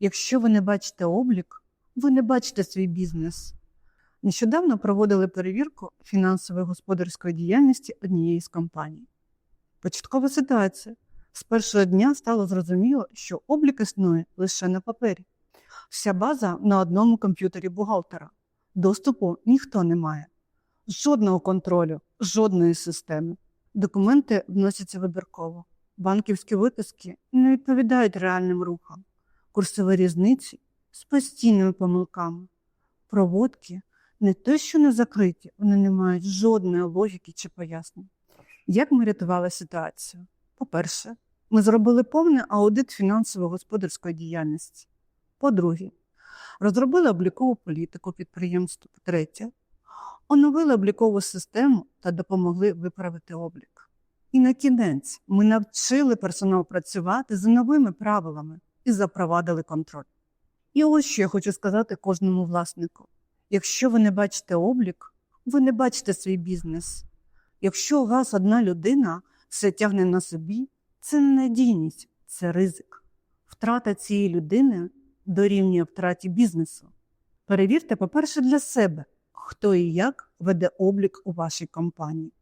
Якщо ви не бачите облік, ви не бачите свій бізнес. Нещодавно проводили перевірку фінансової господарської діяльності однієї з компаній. Початкова ситуація. З першого дня стало зрозуміло, що облік існує лише на папері. Вся база на одному комп'ютері бухгалтера. Доступу ніхто не має. Жодного контролю, жодної системи. Документи вносяться вибірково. Банківські виписки не відповідають реальним рухам. Курсові різниці з постійними помилками. Проводки не те, що не закриті, вони не мають жодної логіки чи пояснень. Як ми рятували ситуацію? По-перше, ми зробили повний аудит фінансово-господарської діяльності. По-друге, розробили облікову політику підприємства. По-третє, оновили облікову систему та допомогли виправити облік. І на кінець ми навчили персонал працювати за новими правилами і запровадили контроль. І ось що я хочу сказати кожному власнику: якщо ви не бачите облік, ви не бачите свій бізнес. Якщо у вас одна людина все тягне на собі, це не надійність, це ризик. Втрата цієї людини дорівнює втраті бізнесу. Перевірте, по-перше, для себе, хто і як веде облік у вашій компанії.